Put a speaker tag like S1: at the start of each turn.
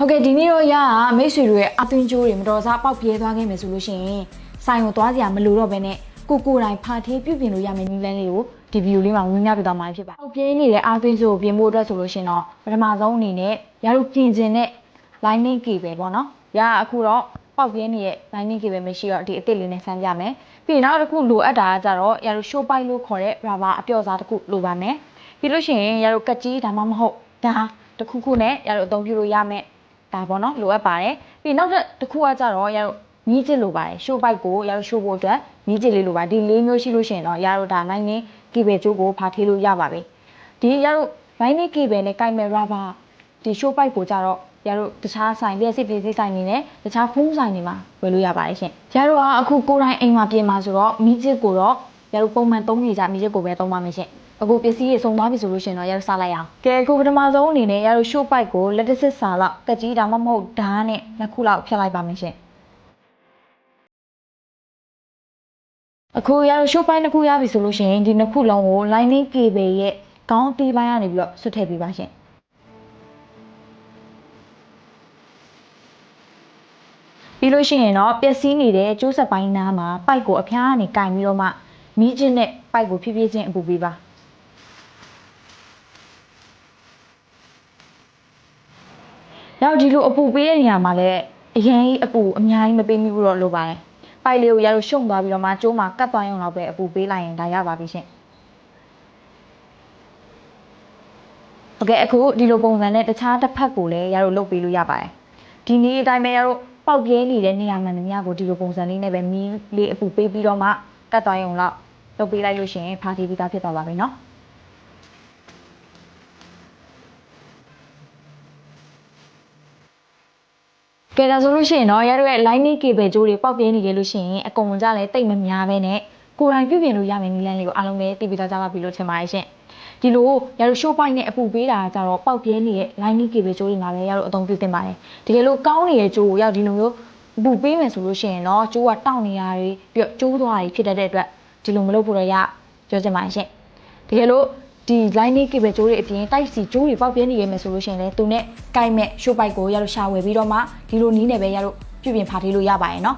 S1: ဟုတ်ကဲ့ဒီနေ့တော့ရတာမိတ်ဆွေတို့ရဲ့အသွင်ကြိုးတွေမတော်စားပေါက်ပြဲသွားခဲ့မယ်ဆိုလို့ရှိရင်ဆိုင်ကိုသွားစရာမလိုတော့ဘဲနဲ့ကိုကိုယ်တိုင်ဖာထေးပြုပြင်လို့ရမယ်နည်းလမ်းလေးကိုဒီဗီဒီယိုလေးမှာဝင်ပြပြသွားမှာဖြစ်ပါတယ်။ပေါက်ပြဲနေတဲ့အသွင်ကြိုးကိုပြင်ဖို့အတွက်ဆိုလို့ရှိရင်တော့ပထမဆုံးအနေနဲ့ရတို့ပြင်ကျင်တဲ့ lining cable ပေါ့နော်။ရအခုတော့ပေါက်ပြဲနေတဲ့ lining cable မရှိတော့ဒီအစ်စ်လေးနဲ့ဆန်းပြမယ်။ပြီးရင်နောက်တစ်ခုလိုအပ်တာကကြတော့ရတို့ show pipe လို့ခေါ်တဲ့ rubber အပြော့စားတစ်ခုလိုပါမယ်။ပြီးလို့ရှိရင်ရတို့ကတ်ကြီးဒါမှမဟုတ်ဒါတစ်ခုခုနဲ့ရတို့အသုံးပြုလို့ရမယ်။ ဒါပေါ့နော်လိုအပ်ပါတယ်ပြီးနောက်တစ်ခုကကြတော့ရတို့မြည်ချစ်လိုပါတယ်ရှိုးပိုက်ကိုရတို့ရှိုးဖို့အတွက်မြည်ချစ်လေးလိုပါဒီလေးမျိုးရှိလို့ရှိရင်တော့ရတို့ဒါနိုင်နေကီဘယ်ကျိုးကိုဖာထေးလို့ရပါပြီဒီရတို့နိုင်နေကီဘယ်နဲ့ကိုက်မဲ့ရာဘာဒီရှိုးပိုက်ကိုကြတော့ရတို့တခြားဆိုင်လျှက်စစ်ပြည်စည်းဆိုင်နေနဲ့တခြားဖုန်းဆိုင်တွေမှာဝယ်လို့ရပါတယ်ရှင်ရတို့ကအခုကိုယ်တိုင်အိမ်မှာပြင်မှာဆိုတော့မြည်ချစ်ကိုတော့ရတို့ပုံမှန်သုံးနေကြမြည်ချစ်ကိုပဲသုံးပါမယ်ရှင် အခုပစ္စည်းတွေစုံသွားပြီဆိုလို့ရှိရင်တော့ရတို့စားလိုက်အောင်ကဲအခုပထမဆုံးအနေနဲ့ရတို့ရှိုးပိုက်ကိုလက်တစ်စစ်စာလောက်ကကြီးဒါမှမဟုတ်ဓာတ်နဲ့နှစ်ခုလောက်ဖြတ်လိုက်ပါမယ်ရှင်အခုရတို့ရှိုးပိုက်နှစ်ခုရပြီဆိုလို့ရှိရင်ဒီနှစ်ခုလုံးကို lining cable ရဲ့ခေါင်းတီးပိုင်းကနေပြီးတော့ဆွတ်ထည့်ပေးပါရှင်ပြီးလို့ရှိရင်တော့ပျက်စီးနေတဲ့ကျိုးဆက်ပိုင်းနားမှာပိုက်ကိုအဖျားကနေကင်ပြီးတော့မှမီးချင်းနဲ့ပိုက်ကိုဖြည်းဖြည်းချင်းအပူပေးပါ နောက်ဒီလိုအပူပေးတဲ့နေရာမှာလည်းအရင်ကြီးအပူအများကြီးမပေးမိဘူးတော့လိုပါတယ်။ပိုက်လေးကိုရလို့ရှုံသွားပြီးတော့မှကျိုးမှာကတ်သွားရုံလောက်ပဲအပူပေးလိုက်ရင်ဒါရပါပြီရှင်။ဟုတ်ကဲ့အခုဒီလိုပုံစံနဲ့တခြားတစ်ဖက်ကိုလည်းရလို့လုပ်ပေးလို့ရပါတယ်။ဒီနေ့အတိုင်းပဲရလို့ပေါက်ပြဲနေတဲ့နေရာမှန်သမျှကိုဒီလိုပုံစံလေးနဲ့ပဲမီးလေးအပူပေးပြီးတော့မှကတ်သွားရုံလောက်လုပ်ပေးလိုက်လို့ရှိရင်ဖာတီပြီးသားဖြစ်သွားပါပြီနော်။ ကဲဒါဆိုလို့ရှိရင်တော့ရတို့ရဲ့ lining cable ကြိုးတွေပေါက်ပြင်းနေကြလို့ရှိရင်အကုန်လုံးကြလည်းတိတ်မများပဲနဲ့ကိုယ်တိုင်ပြုပြင်လို့ရမယ်နည်းလမ်းလေးကိုအားလုံးပဲသိပြီးသားကြပါပြီလို့ထင်ပါတယ်ရှင်ဒီလိုရတို့ show point နဲ့အပူပေးတာကြတော့ပေါက်ပြင်းနေတဲ့ lining cable ကြိုးတွေမှာလည်းရတို့အသုံးပြုသင့်ပါတယ်တကယ်လို့ကောင်းနေတဲ့ကြိုးကိုရောက်ဒီလိုမျိုးအပူပေးမယ်ဆိုလို့ရှိရင်တော့ကြိုးကတောင့်နေရတွေပြီးတော့ကြိုးသွားတွေဖြစ်တတ်တဲ့အတွက်ဒီလိုမလုပ်ဖို့တော့ရပြောချင်ပါတယ်ရှင်တကယ်လို့ ဒီ lining cable ကြိုးတွေအပြင်တိုက်စီကြိုးတွေပေါက်ပြင်းနေရမယ်ဆိုလို့ရှိရင်လည်းသူနဲ့ကိုက်မဲ့ show bike ကိုရလို့ရှာဝယ်ပြီးတော့မှဒီလိုနီးနဲ့ပဲရလို့ပြုပြင်ဖာထေးလို့ရပါတယ်နော်